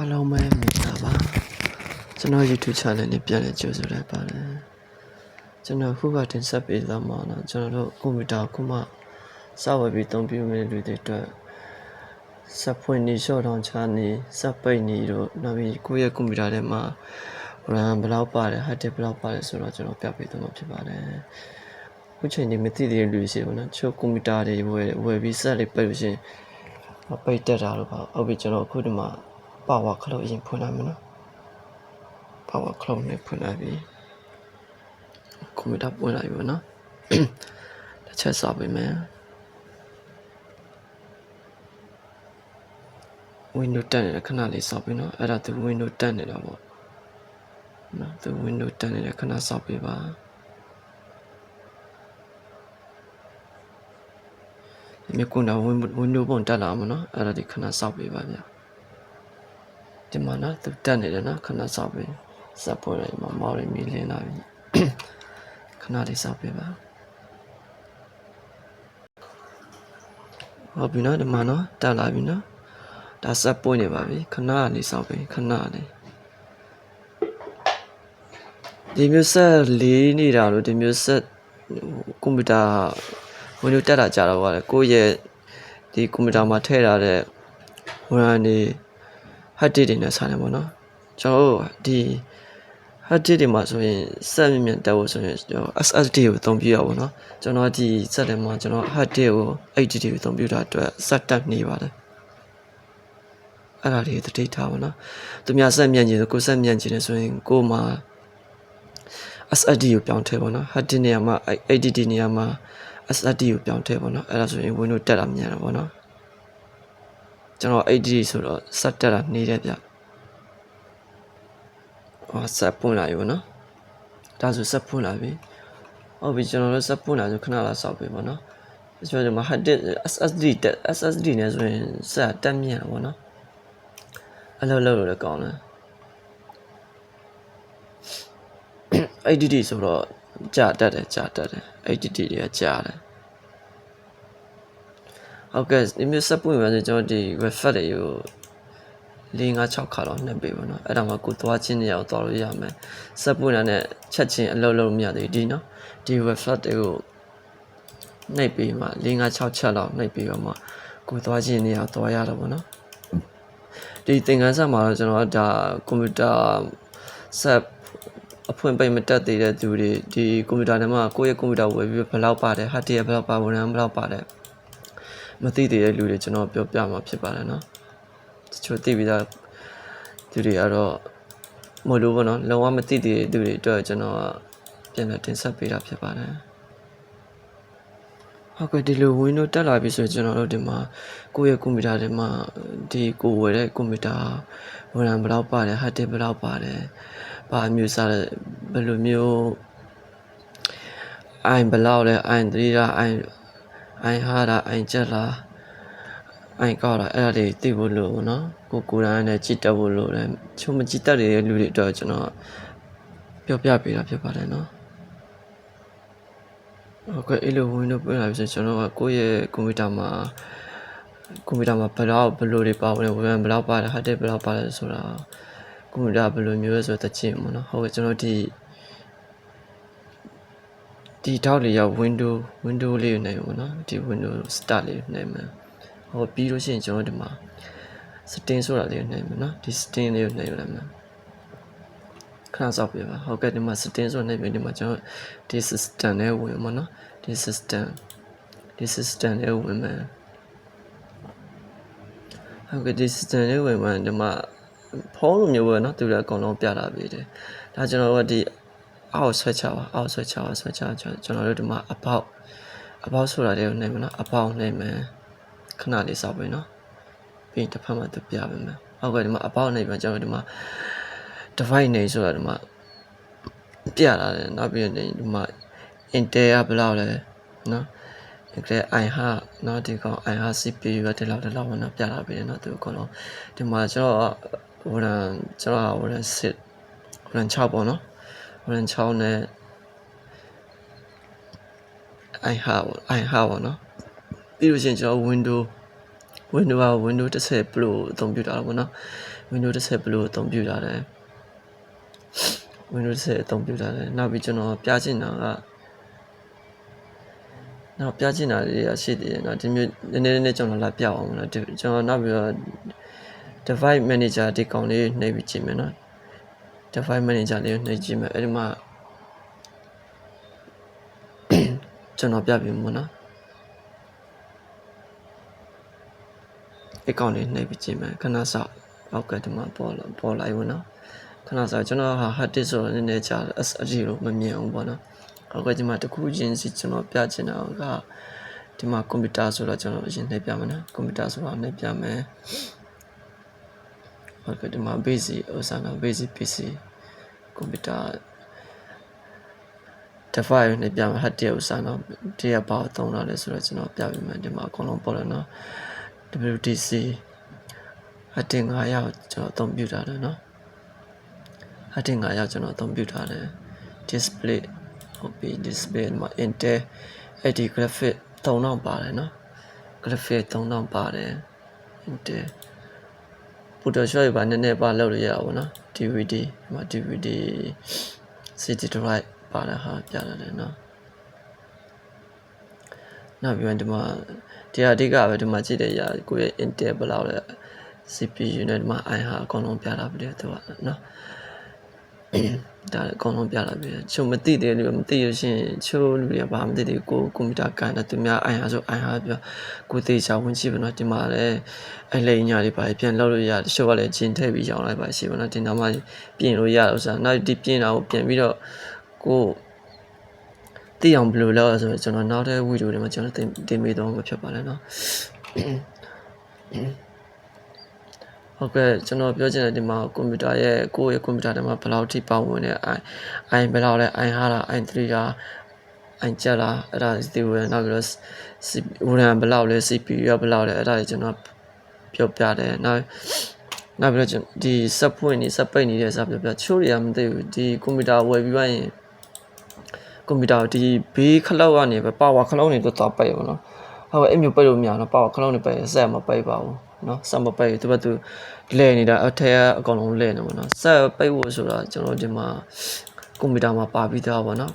အားလုံးပဲမင်္ဂလာပါကျွန်တော် YouTube channel နဲ့ပြန်လည်ကြိုဆိုလိုက်ပါတယ်ကျွန်တော်ခုကတင်ဆက်ပေးသွားမှာတော့ကျွန်တော်တို့ကွန်ပျူတာခုမှစဝယ်ပြီးအသုံးပြုနေလူတွေအတွက်စက်ဖွင့်နေရှော့တောင်ချနေစက်ပိတ်နေတို့နောက်ပြီးကိုယ့်ရဲ့ကွန်ပျူတာထဲမှာ RAM ဘယ်လောက်ပါတယ် hard disk ဘယ်လောက်ပါတယ်ဆိုတော့ကျွန်တော်ပြပေးသွားမှာဖြစ်ပါတယ်အခုချိန်ဒီမသိသေးတဲ့လူတွေရှိပါတော့ချို့ကွန်ပျူတာတွေဝယ်ဝယ်ပြီးစက်လေးပိတ်လို့ရှိရင်ပိတ်တက်တာလို့ပါဟုတ်ပြီကျွန်တော်အခုဒီမှာ power cloud အရင်ဖွင့်လိုက်မယ်နော် power cloud နဲ့ဖွင့်လိုက်ပြီကွန်ပျူတာပွင့်လိုက်ပြီနော်တစ်ချက်စပေးမယ် window တက်နေတဲ့ခဏလေးစောက်ပြီနော်အဲ့ဒါသူ window တက်နေတာပေါ့နော်သူ window တက်နေတဲ့ခဏစောက်ပေးပါဒီမြကွန်တာ window ပုံတက်လာမှာနော်အဲ့ဒါဒီခဏစောက်ပေးပါဗျာ ဒီမှာနော်သူတက်နေတယ်နော်ခဏစောက်ပေးစပ်ပေါ်လိုက်မှာမောက်ရမီလင်းလာပြီခဏလေးစောက်ပေးပါဟုတ်ပြီနော်ဒီမှာနော်တက်လာပြီနော်ဒါဆက်ပွင့်နေပါပြီခဏလေးစောက်ပြီခဏလေးဒီမျိုးဆက်လေးနေတာလို့ဒီမျိုးဆက်ကွန်ပျူတာဝင်လို့တက်တာကြတော့ပါတယ်ကိုယ့်ရဲ့ဒီကွန်ပျူတာမှာထည့်ထားတဲ့ RAM တွေ hard disk တွေနဲ့ဆိုင်တယ်ပေါ့နော်ကျွန်တော်တို့ဒီ hard disk တွေမှာဆိုရင်စက်မြင့်မြင့်တက်ဖို့ဆိုရင်ကျွန်တော် SSD ကိုအသုံးပြုရပါဘောနော်ကျွန်တော်ဒီစက်ထဲမှာကျွန်တော် hard disk ကို HDD ကိုအသုံးပြုတာအတွက်စက်တက်နေပါတယ်အဲ့ဒါလေးတတိထားပါနော်သူများဆက်မြန်ကျင်ဆိုကိုဆက်မြန်ကျင်နေဆိုရင်ကိုမှာ SSD ကိုပြောင်းထည့်ပါနော် hard disk နေရာမှာ HDD နေရာမှာ SSD ကိုပြောင်းထည့်ပါနော်အဲ့ဒါဆိုရင် Windows တက်တာမြန်တာပေါ့နော် ကျွန်တော် HDD ဆိုတော့ဆက်တက်တာနေတယ်ဗျဟောဆက်ပွင့်လာပြီပေါ့နော်ဒါဆိုဆက်ပွင့်လာပြီဟုတ်ပြီကျွန်တော်တို့ဆက်ပွင့်လာဆိုခဏလာစောက်ပြီပေါ့နော်ကျွန်တော်ဒီမှာ hard disk SSD တက် SSD နဲ့ဆိုရင်ဆက်တက်မြန်တာပေါ့နော်အလုပ်လုပ်လို့လည်းကောင်းတယ် ADD ဆိုတော့ကြာတတ်တယ်ကြာတတ်တယ် ADD တွေကကြာတယ် ဟုတ်ကဲ့ဒီမျိုးစပ်ပွင့်ပါစေကျွန်တော်ဒီ refresh တွေကို၄၅6ခါတော့နှိပ်ပေးပါတော့အဲ့ဒါမှကိုသွားချင်းနေရအောင်သွားလို့ရမယ်စပ်ပွင့်တာနဲ့ချက်ချင်းအလုပ်လုပ်မရသေးဘူးဒီနော်ဒီ refresh တွေကိုနှိပ်ပေးမှ၄၅6ချက်လောက်နှိပ်ပေးပါမှကိုသွားချင်းနေရအောင်သွားရတော့ဗောနော်ဒီသင်ခန်းစာမှာတော့ကျွန်တော်ဒါကွန်ပျူတာဆက်အဖွင့်ပိတ်မတက်သေးတဲ့သူတွေဒီကွန်ပျူတာထဲမှာကိုယ့်ရဲ့ကွန်ပျူတာဝယ်ပြီးဘယ်လောက်ပါတယ်ဟာဒီရဘယ်လောက်ပါဝန်ထမ်းဘယ်လောက်ပါတယ် မသိသေးတဲ့လူတွေကျွန်တော်ပြောပြမှာဖြစ်ပါတယ်နော်တချို့သိပြီးသားသူတွေကတော့မလို့ဘောနော်လုံးဝမသိသေးတဲ့သူတွေအတွက်ကျွန်တော်ပြန်လည်တင်ဆက်ပေးတာဖြစ်ပါတယ်ဟုတ်ကဲ့ဒီလို Windows တက်လာပြီဆိုရင်ကျွန်တော်တို့ဒီမှာကိုယ့်ရဲ့ကွန်ပျူတာထဲမှာဒီကိုဝယ်တဲ့ကွန်ပျူတာ RAM ဘယ်လောက်ပါတယ် hard disk ဘယ်လောက်ပါတယ်ဘာအမျိုးစားလဲဘယ်လိုမျိုး i ဘယ်လောက်လဲ i 3လား i i ဟာတာ i ချက်လား i ကောက်တာအဲ့ဒါတွေသိဖို့လို့เนาะကိုကိုယ်တိုင်နဲ့ကြည့်တတ်ဖို့လို့လဲချုံမကြည့်တတ်တဲ့လူတွေအတွက်ကျွန်တော်ပြောပြပေးတာဖြစ်ပါတယ်เนาะ ဟုတ်ကဲ့အဲ့လို Windows ပြန်လာပြီဆိုကျွန်တော်ကကိုယ့်ရဲ့ကွန်ပျူတာမှာကွန်ပျူတာမှာဘယ်တော့ဘယ်လိုတွေပါဝင်လဲ RAM ဘယ်လောက်ပါတယ် hard disk ဘယ်လောက်ပါတယ်ဆိုတာကွန်ပျူတာဘယ်လိုမျိုးလဲဆိုတော့သိချင်မှာနော်ဟုတ်ကဲ့ကျွန်တော်ဒီ ဒီတောက်လေးရောက် window window လေးနေမှာနော်ဒီ window start လေးနေမှာဟောပြီးလို့ရှိရင်ကျွန်တော်ဒီမှာ setting ဆိုတာလေးနေမှာနော်ဒီ setting လေးကိုနေရမှာခဏစောက်ပြပါဟုတ်ကဲ့ဒီမှာ setting ဆိုနေပြီဒီမှာကျွန်တော်ဒီ system နဲ့ဝင်မှာနော်ဒီ system ဒီ system နဲ့ဝင်မှာဟုတ်ကဲ့ဒီ system နဲ့ဝင်မှာဒီမှာဖုန်းလိုမျိုးပဲเนาะသူလည်းအကုန်လုံးပြတာပေးတယ်ဒါကျွန်တော်တို့ကဒီ အောက်ဆွဲချပါအောက်ဆွဲချပါဆွဲချကျွန်တော်တို့ဒီမှာအပေါက်အပေါက်ဆိုတာတွေကိုနိုင်မလားအပေါက်နိုင်မယ်ခဏလေးစောက်ပေးနော်ပြီးတစ်ဖက်မှာသူပြပေးမယ်ဟုတ်ကဲ့ဒီမှာအပေါက်နိုင်ပြန်ကျွန်တော်ဒီမှာ divide နေဆိုတာဒီမှာပြလာတယ်နောက်ပြီးရင်ဒီမှာ inter ကဘယ်လောက်လဲနော်ဒီကဲ i ဟာနော်ဒီကောင် i ဟာ CPU ပဲဒီလောက်ဒီလောက်ဝင်တော့ပြလာပြီနော်သူအကုန်လုံးဒီမှာကျွန်တော်ဟိုရန်ကျွန်တော်ဟိုရန်6ဟိုရန်6ပေါ့နော် ဝရန်6နဲ့ i ဟာ i ဟာပေါ့နော်ပြီးလို့ရှိရင်ကျွန်တော် window Windows က Windows 10 Pro အသုံးပြုတာတော့ဗောနော် Windows 10 Pro အသုံးပြုတာတယ် Windows 10အသုံးပြုတာတယ်နောက်ပြီးကျွန်တော်ပြချင်တာကနောက်ပြချင်တာလေးတွေကရှိသေးတယ်နော်ဒီမျိုးနည်းနည်းနည်းနည်းကျွန်တော်လာပြအောင်နော်ဒီကျွန်တော်နောက်ပြီးတော့ device manager ဒီကောင်လေးနှိပ်ပြီးကြည့်မယ်နော် device manager လေးကိုနှိပ်ကြည့်မယ်အဲ့ဒီမှာကျွန်တော်ပြပြမှာနော်ဒီကောင်လေးနှိပ်ပြီးကြည့်မယ်ခဏစောက်အောက်ကဒီမှာပေါ်လာပေါ်လာဝင်နော်ခဏစောက်ကျွန်တော်ဟာ hard disk ဆိုတော့နည်းနည်းကြာတယ် SSD လို့မမြင်အောင်ပေါ့နော်အောက်ကဒီမှာတစ်ခုချင်းစီကျွန်တော်ပြချင်တာကဒီမှာကွန်ပျူတာဆိုတော့ကျွန်တော်အရင်နှိပ်ပြမယ်နော်ကွန်ပျူတာဆိုတော့နှိပ်ပြမယ် ဟုတ်ကဲ့ဒီမှာ basic ဥစားနော် basic PC ကွန်ပျူတာ device နဲ့ပြမယ် hard disk ဥစားနော်ဒီကဘာသုံးတာလဲဆိုတော့ကျွန်တော်ပြပြမယ်ဒီမှာအကုန်လုံးပေါ်တယ်နော် WTC အတင်9ရောက်ကျွန်တော်အသုံးပြုထားတယ်နော်အတင်9ရောက်ကျွန်တော်အသုံးပြုထားတယ် display ဟုတ်ပြီ display မှာ Intel AD graphic 3000ပါတယ်နော် graphic 3000ပါတယ် Intel Photoshop ဘာနည်းနည်းပါလောက်လို့ရအောင်နော် DVD ဒီမှာ DVD CD drive ပါတာဟာပြရတယ်နော်နောက်ပြီးတော့ဒီမှာဒီအဓိကပဲဒီမှာကြည့်တဲ့ຢာကိုယ့်ရဲ့ Intel ဘယ်လောက်လဲ CPU နဲ့ဒီမှာ i ဟာအကုန်လုံးပြတာပြီတဲ့သူကနော် ဒါအကုန်လုံးပြလာပြီချုံမသိတဲ့လူမသိရရှင်ချိုးလူတွေကဘာမသိသေးကိုကွန်ပျူတာကန်တယ်သူများ i ဟာဆို i ဟာပြောကိုသေးချာဝင်ကြည့်ပါတော့ဒီမှာလည်းအဲ့လိညာတွေပါပြန်လောက်လို့ရတယ်တချို့ကလည်းဂျင်ထည့်ပြီးရောင်းလိုက်ပါရှိပါတော့ဒီနောက်မှပြင်လို့ရတော့ဥစားနောက်ဒီပြင်တာကိုပြန်ပြီးတော့ကိုသိအောင်ဘယ်လိုလုပ်လဲဆိုတော့ကျွန်တော်နောက်တဲ့ဗီဒီယိုတွေမှာကျွန်တော်တင်တင်ပေးတော့မှာဖြစ်ပါတယ်နော် ဟုတ်ကဲ့ကျွန်တော်ပြောချင်တဲ့ဒီမှာကွန်ပျူတာရဲ့ကိုယ့်ရဲ့ကွန်ပျူတာထဲမှာဘယ်လောက်ထိပါဝင်နေအိုင်အိုင်ဘယ်လောက်လဲအိုင်ဟာလားအိုင်3လားအိုင်ကြလားအဲ့ဒါဒီဝင်နောက်ပြီးတော့ RAM ဘယ်လောက်လဲ CPU ကဘယ်လောက်လဲအဲ့ဒါတွေကျွန်တော်ပြောပြတယ်နောက်နောက်ပြီးတော့ကျွန်ဒီ sub ဖွင့်နေ sub ပိတ်နေတဲ့ sub ပြောပြချိုးတွေကမသိဘူးဒီကွန်ပျူတာဝယ်ပြီးသွားရင်ကွန်ပျူတာဒီဘေးခလောက်ကနေပဲပါဝါခလောက်နေတော့တော့ပိတ်ပါတော့ဟုတ်အဲ့မျိုးပိတ်လို့မရတော့ပါဝါခလောက်နေပိတ်ဆက်မပိတ်ပါဘူး နော်ဆက်မပိတ်သူကသူလဲနေတာအထက်ကအကောင်လုံးလဲနေပါတော့ဆက်ပိတ်ဖို့ဆိုတာကျွန်တော်ဒီမှာကွန်ပျူတာမှာပါပြီးသားပါနော်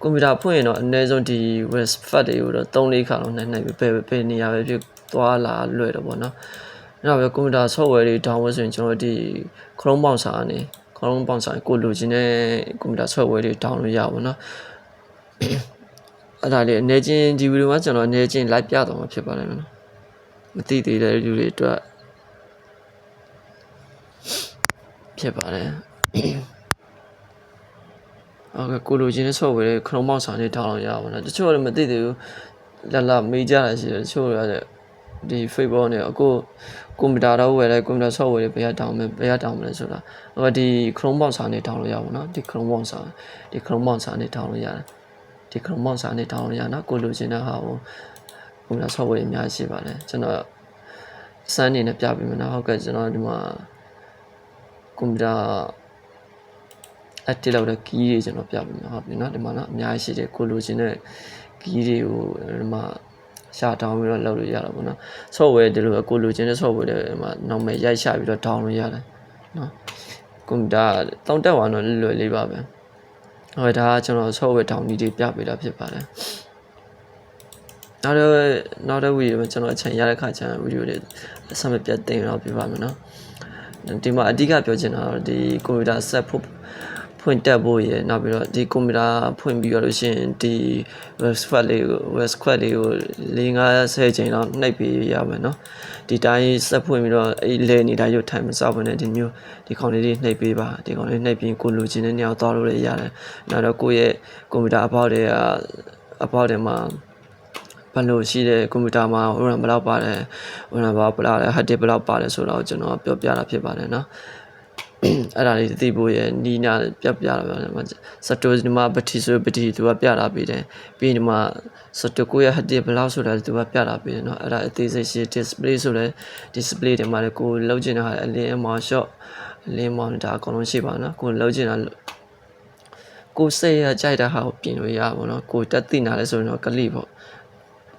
ကွန်ပျူတာဖွင့်ရင်တော့အနည်းဆုံးဒီ web fat တွေကိုတော့3-4ခါလောက်နိုင်နိုင်ပြီးဘယ်ဘယ်နေရာပဲဖြစ်သွားလာလွယ်တော့ပေါ့နော်နောက်ပဲကွန်ပျူတာ software တွေ download ဆိုရင်ကျွန်တော်ဒီ Chrome browser ကနေ Chrome browser ကိုလိုချင်တဲ့ကွန်ပျူတာ software တွေ download ရပါဘောနော် အဲ့ဒါလေးအနေချင်းဒီဗီဒီယိုမှာကျွန်တော်အနေချင်း live ပြတော့မှာဖြစ်ပါတယ်နော်မသိသေးတဲ့လူတွေအတွက်ဖြစ်ပါတယ်ဟုတ်ကဲ့ကိုလိုချင်တဲ့ software တွေ Chrome browser နဲ့ download ရပါဘောနော်တချို့လည်းမသိသေးဘူးလာလာမေးကြတာရှိတယ်တချို့လည်းဒီ Facebook နဲ့အခုကွန်ပျူတာတော့ဝယ်လိုက်ကွန်ပျူတာ software တွေဘယ်ရတောင်းမလဲဘယ်ရတောင်းမလဲဆိုတာဟိုဒီ Chrome browser နဲ့ download ရပါဘောနော်ဒီ Chrome browser ဒီ Chrome browser နဲ့ download ရတယ် ဒီ Chrome browser နဲ့ download ရနော်ကိုလိုချင်တဲ့ဟာကိုကွန်ပျူတာ software အများကြီးရှိပါတယ်ကျွန်တော်စမ်းနေနဲ့ပြပေးမယ်နော်ဟုတ်ကဲ့ကျွန်တော်ဒီမှာကွန်ပျူတာ active လောက်တဲ့ key တွေကျွန်တော်ပြပေးမယ်ဟုတ်ပြီနော်ဒီမှာနော်အများကြီးရှိတယ်ကိုလိုချင်တဲ့ key တွေကိုဒီမှာရှာတောင်းပြီးတော့လုပ်လို့ရတာပေါ့နော် software ဒီလိုအကိုလိုချင်တဲ့ software တွေမှာနောက်မဲ့ရိုက်ရှာပြီးတော့ down လို့ရတယ်နော်ကွန်ပျူတာတောင်းတက်သွားတော့လွယ်လွယ်လေးပါပဲ ဟောဒါကကျွန်တော် software down နည်းတွေပြပေးတာဖြစ်ပါတယ်နောက်တော့နောက်တဲ့ဗီဒီယိုမှာကျွန်တော်အချိန်ရတဲ့ခါကျရင်ဗီဒီယိုတွေအဆက်မပြတ်တင်တော့ပြပါမယ်နော်ဒီမှာအဓိကပြောချင်တာတော့ဒီကွန်ပျူတာ set ဖို့ ဖွင့်တက်ဖို့ရယ်နောက်ပြီးတော့ဒီကွန်ပျူတာဖွင့်ပြီးရလို့ရှိရင်ဒီ web squad လေးကို web squad လေးကို၄50ချိန်လောက်နှိပ်ပြီးရမယ်နော်ဒီတိုင်းဆက်ဖွင့်ပြီးတော့အဲ့လဲနေတိုင်းရုပ်ထိုင်မစောက်ဘဲနဲ့ဒီမျိုးဒီခေါင်းလေးတွေနှိပ်ပေးပါဒီခေါင်းလေးနှိပ်ပြီးကိုလိုချင်တဲ့နေရာကိုသွားလို့လည်းရတယ်နောက်တော့ကိုယ့်ရဲ့ကွန်ပျူတာအပေါက်တွေကအပေါက်တွေမှာဘယ်လိုရှိတဲ့ကွန်ပျူတာမှာ RAM ဘယ်လောက်ပါတယ် RAM ဘာဘယ်လောက်လဲ hard disk ဘယ်လောက်ပါတယ်ဆိုတော့ကျွန်တော်ပြောပြတာဖြစ်ပါတယ်နော် အဲ့ဒါလေးသိဖို့ရနီးနာပြပြတာပါမှာစတိုဒီမှာပတိဆိုပတိသူကပြတာပေးတယ်ပြီးဒီမှာစတိုကိုရဟတ်ဒီဘယ်လောက်ဆိုတာသူကပြတာပေးတယ်เนาะအဲ့ဒါအသေးစိတ်ရှိ display ဆိုလဲ display တွေမှာလည်းကိုလောက်ချင်တာအလင်းအမောင် shot အလင်းမောင်ဒါအကုန်လုံးရှိပါเนาะကိုလောက်ချင်တာကိုစိတ်ရကြိုက်တဲ့ဟာကိုပြင်လို့ရပါဘောเนาะကိုတက်သိနာလဲဆိုရင်တော့ကလိပေါ့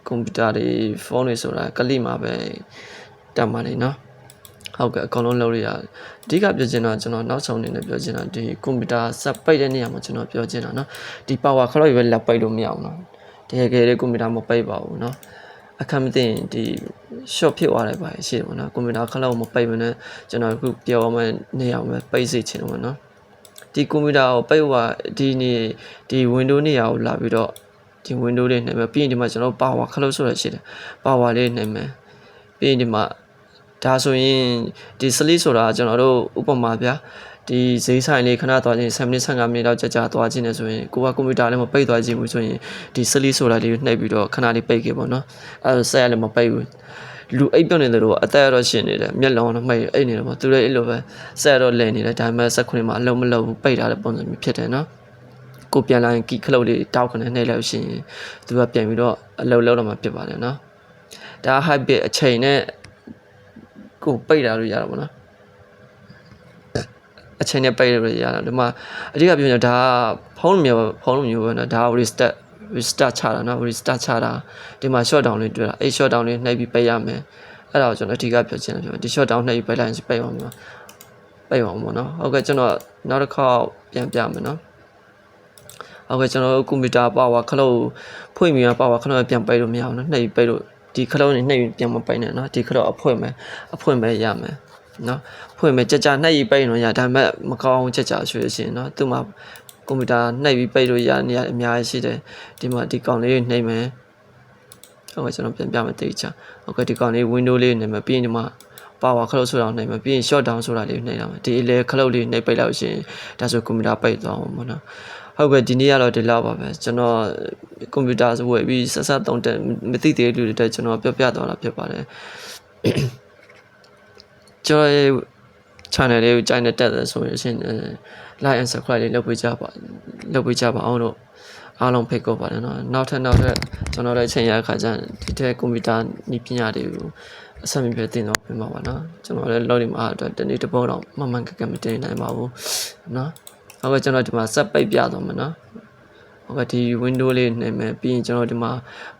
ကွန်ပျူတာတွေဖုန်းတွေဆိုတာကလိမှာပဲတက်မှာနေနော် ဟုတ်ကဲ့အကုန်လုံးလုပ်ရရတယ်အဓိကပြောချင်တာကျွန်တော်နောက်ဆုံးအနေနဲ့ပြောချင်တာဒီကွန်ပျူတာစက်ပိတ်တဲ့နေရာမှာကျွန်တော်ပြောချင်တာနော်ဒီ power clock ရွယ်လက်ပိတ်လို့မရအောင်နော်တကယ်ကယ်ကွန်ပျူတာမပိတ်ပါဘူးနော်အခက်မသိရင်ဒီ short ဖြစ်သွားတယ်ပါရှိတယ်ပေါ့နော်ကွန်ပျူတာခလောက်မပိတ်မနဲ့ကျွန်တော်အခုပြောမှနေအောင်ပဲပိတ်စေချင်တယ်ပေါ့နော်ဒီကွန်ပျူတာကိုပိတ်သွားဒီနေ့ဒီ window နေရာကိုလာပြီးတော့ဒီ window လေးနေမယ်ပြီးရင်ဒီမှာကျွန်တော် power ခလောက်ဆိုရရှိတယ် power လေးနေမယ်ပြီးရင်ဒီမှာ ဒါဆိုရင်ဒီ sleep ဆိုတာကျွန်တော်တို့ဥပမာဗျာဒီဈေးဆိုင်လေးခဏသွားခြင်း7မိနစ်15မိနစ်လောက်ကြာကြာသွားခြင်းနေဆိုရင်ကိုကကွန်ပျူတာလည်းမပိတ်သွားခြင်းဘူးဆိုရင်ဒီ sleep ဆိုတာလေးကိုနှိပ်ပြီးတော့ခဏလေးပိတ်ခဲ့ပေါ့နော်အဲဒါဆက်ရလည်းမပိတ်ဘူးလူအိပ်ပြုတ်နေတယ်လို့အသက်ရတော့ရှင်နေတယ်မျက်လုံးတော့မှိတ်အိပ်နေတယ်ပေါ့သူလည်းအဲ့လိုပဲဆက်ရတော့လဲနေတယ်ဒါပေမဲ့ဆက်ခွင့်မှာအလုံးမလုံးဘူးပိတ်ထားတဲ့ပုံစံမျိုးဖြစ်တယ်နော်ကိုပြန်လာရင်ကီခလုတ်လေးတောက်ခနဲ့နှိပ်လိုက်လို့ရှိရင်သူကပြန်ပြီးတော့အလုံးလုံးတော့မှဖြစ်ပါတယ်နော်ဒါ habit အချိန်နဲ့ ကိုပိတ်တာလို့ရတာပေါ့နော်အချိန်နဲ့ပိတ်လို့ရတာဒီမှာအဓိကပြောနေတာဒါကဖုန်းလိုမျိုးဖုန်းလိုမျိုးပဲနော်ဒါက restart restart ချတာနော် restart ချတာဒီမှာ short down လေးတွေ့တာအဲ့ short down လေးနှိပ်ပြီးပိတ်ရမယ်အဲ့ဒါကိုကျွန်တော်အဓိကပြောချင်တယ်ပြောဒီ short down နှိပ်ပြီးပိတ်လိုက်ရင်ပိတ်အောင်မှာပိတ်အောင်ပေါ့နော်ဟုတ်ကဲ့ကျွန်တော်နောက်တစ်ခေါက်ပြန်ပြမယ်နော်ဟုတ်ကဲ့ကျွန်တော်ကွန်ပျူတာပါဝါခလုတ်ဖွင့်ပြီးပါဝါခလုတ်ပြန်ပိတ်လို့မရအောင်နော်နှိပ်ပြီးပိတ်လို့ ဒီခလုတ်နဲ့နှိပ်ပြီးပြန်မပိတ်နဲ့နော်ဒီခလုတ်အဖွင့်မယ်အဖွင့်ပဲရမယ်နော်ဖွင့်မယ်ကြကြနှိပ်ပြီးပိတ်လို့ရဒါပေမဲ့မကောင်းအောင်ကြကြရွှေရှင်နော်သူ့မှာကွန်ပျူတာနှိပ်ပြီးပိတ်လို့ရနေရအများကြီးရှိတယ်ဒီမှာဒီကောင်လေးနှိပ်မယ်ဟုတ်ကဲ့ကျွန်တော်ပြန်ပြမယ်တိတ်ချဟုတ်ကဲ့ဒီကောင်လေး window လေးနှိပ်မယ်ပြီးရင်ဒီမှာ power ခလုတ်ဆိုတာနှိပ်မယ်ပြီးရင် short down ဆိုတာလေးနှိပ်ရမယ်ဒီလေခလုတ်လေးနှိပ်ပိတ်လို့ရှိရင်ဒါဆိုကွန်ပျူတာပိတ်သွားမှာပေါ့နော် ဟုတ်ကဲ့ဒီနေ့ကတော့ဒီလောက်ပါပဲကျွန်တော်ကွန်ပျူတာဝယ်ပြီးဆက်ဆက်သုံးတက်မသိသေးတဲ့လူတွေတက်ကျွန်တော်ပြောပြသွားတာဖြစ်ပါတယ်ကျွန်တော်ရဲ့ channel လေးကိုကြိုက်နေတက်တယ်ဆိုရင်ရှင် like and subscribe လေးလုပ်ပေးကြပါလုပ်ပေးကြပါအောင်လို့အားလုံးဖိတ်ခေါ်ပါတယ်နော်နောက်ထပ်နောက်ထပ်ကျွန်တော်လည်းချိန်ရခါကျရင်ဒီတဲ့ကွန်ပျူတာနည်းပညာတွေကိုအဆက်မပြတ်တင်တော့ပြင်ပါပါနော်ကျွန်တော်လည်းလောနေမှာအတွက်တနေ့တစ်ပုတ်တော့မှန်မှန်ကကမတင်နိုင်ပါဘူးနော် ဟုတ်ကဲ့ကျွန်တော်ဒီမှာဆက်ပိတ်ပြသွားမယ်နော်ဟုတ်ကဲ့ဒီ window လေးနှိပ်မယ်ပြီးရင်ကျွန်တော်ဒီမှာ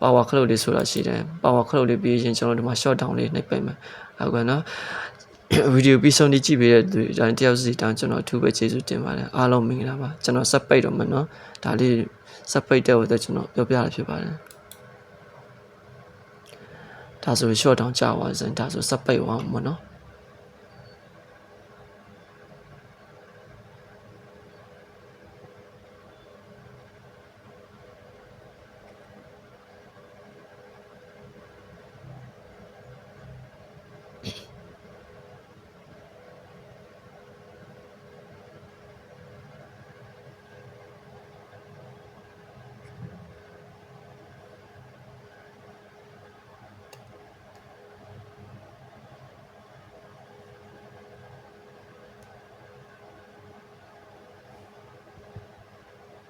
power cloud လေးဆိုတာရှိတယ် power cloud လေးပြီးရင်ကျွန်တော်ဒီမှာ short down လေးနှိပ်ပိတ်မယ်ဟုတ်ကဲ့နော်ဗီဒီယိုပြီးဆုံးနေကြည့်ပေးတဲ့သူတိုင်းတယောက်စီတောင်းကျွန်တော်အထူးပဲကျေးဇူးတင်ပါတယ်အားလုံးမင်္ဂလာပါကျွန်တော်ဆက်ပိတ်တော့မယ်နော်ဒါလေးဆက်ပိတ်တဲ့ဟိုတော့ကျွန်တော်ပြောပြရဖြစ်ပါတယ်ဒါဆို short down ကြာသွားစင်ဒါဆိုဆက်ပိတ်သွားမှာနော်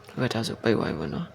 ဟုတ်ကဲ့ဒါဆိုပိတ်သွားပြီပေါ့နော်